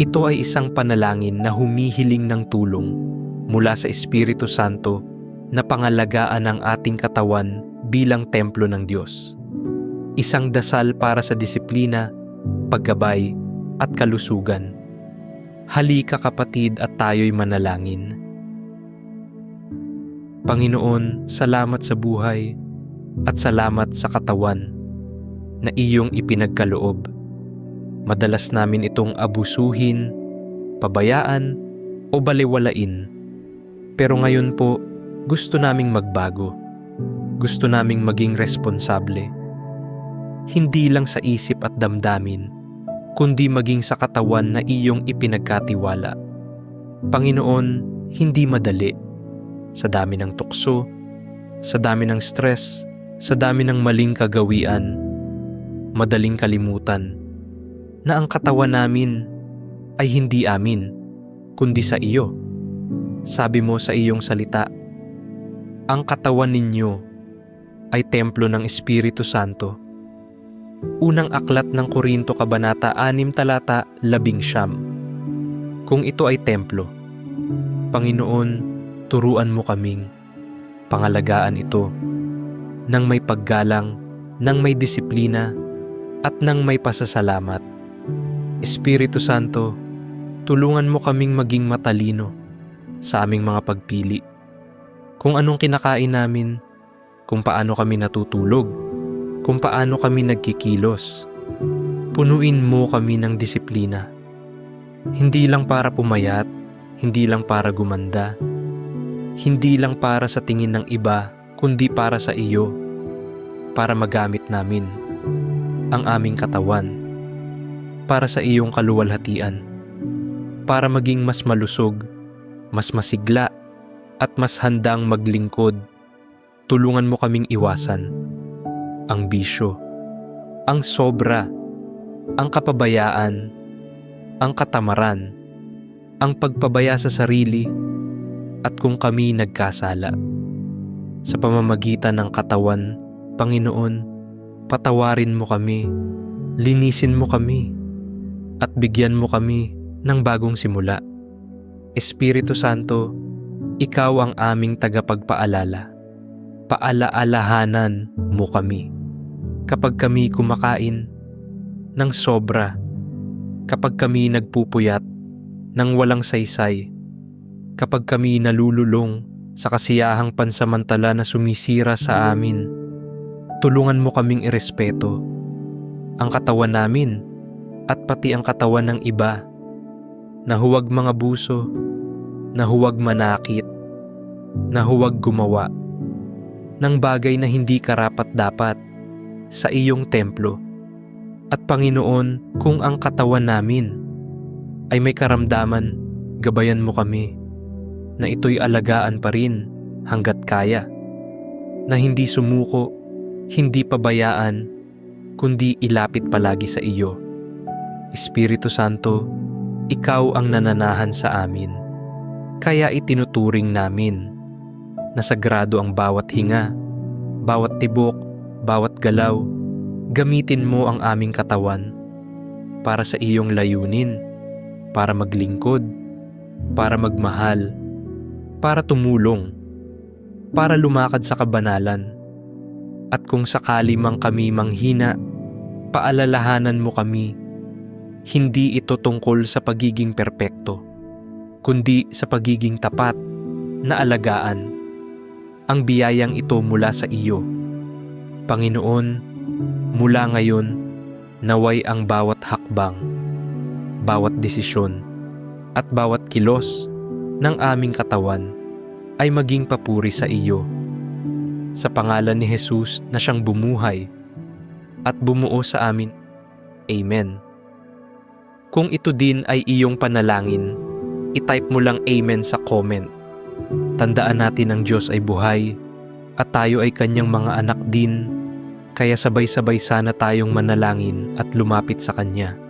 Ito ay isang panalangin na humihiling ng tulong mula sa Espiritu Santo na pangalagaan ang ating katawan bilang templo ng Diyos. Isang dasal para sa disiplina, paggabay, at kalusugan. Halika kapatid at tayo'y manalangin. Panginoon, salamat sa buhay at salamat sa katawan na iyong ipinagkaloob. Madalas namin itong abusuhin, pabayaan, o baliwalain. Pero ngayon po, gusto naming magbago. Gusto naming maging responsable. Hindi lang sa isip at damdamin, kundi maging sa katawan na iyong ipinagkatiwala. Panginoon, hindi madali. Sa dami ng tukso, sa dami ng stress, sa dami ng maling kagawian, madaling kalimutan na ang katawan namin ay hindi amin, kundi sa iyo. Sabi mo sa iyong salita, ang katawan ninyo ay templo ng Espiritu Santo. Unang aklat ng Korinto Kabanata 6 talata 11. Kung ito ay templo, Panginoon, turuan mo kaming pangalagaan ito nang may paggalang, nang may disiplina, at nang may pasasalamat. Espiritu Santo, tulungan mo kaming maging matalino sa aming mga pagpili. Kung anong kinakain namin, kung paano kami natutulog, kung paano kami nagkikilos. Punuin mo kami ng disiplina. Hindi lang para pumayat, hindi lang para gumanda, hindi lang para sa tingin ng iba, kundi para sa iyo, para magamit namin ang aming katawan, para sa iyong kaluwalhatian, para maging mas malusog, mas masigla, at mas handang maglingkod. Tulungan mo kaming iwasan ang bisyo, ang sobra, ang kapabayaan, ang katamaran, ang pagpabaya sa sarili, at kung kami nagkasala. Sa pamamagitan ng katawan, Panginoon, patawarin mo kami, linisin mo kami, at bigyan mo kami ng bagong simula. Espiritu Santo, ikaw ang aming tagapagpaalala. Paalaalahanan mo kami. Kapag kami kumakain ng sobra, kapag kami nagpupuyat ng walang saysay, kapag kami nalululong sa kasiyahang pansamantala na sumisira sa amin, tulungan mo kaming irespeto ang katawan namin at pati ang katawan ng iba na huwag mga buso, na huwag manakit, na huwag gumawa ng bagay na hindi karapat-dapat sa iyong templo. At Panginoon, kung ang katawan namin ay may karamdaman, gabayan mo kami na ito'y alagaan pa rin hanggat kaya. Na hindi sumuko, hindi pabayaan, kundi ilapit palagi sa iyo. Espiritu Santo, ikaw ang nananahan sa amin. Kaya itinuturing namin na sagrado ang bawat hinga, bawat tibok, bawat galaw. Gamitin mo ang aming katawan para sa iyong layunin, para maglingkod, para magmahal, para tumulong, para lumakad sa kabanalan. At kung sakali mang kami manghina, paalalahanan mo kami, hindi ito tungkol sa pagiging perpekto, kundi sa pagiging tapat na alagaan. Ang biyayang ito mula sa iyo. Panginoon, mula ngayon, naway ang bawat hakbang, bawat desisyon, at bawat kilos ng aming katawan ay maging papuri sa iyo. Sa pangalan ni Jesus na siyang bumuhay at bumuo sa amin. Amen. Kung ito din ay iyong panalangin, itype mo lang Amen sa comment. Tandaan natin ang Diyos ay buhay at tayo ay kanyang mga anak din, kaya sabay-sabay sana tayong manalangin at lumapit sa Kanya.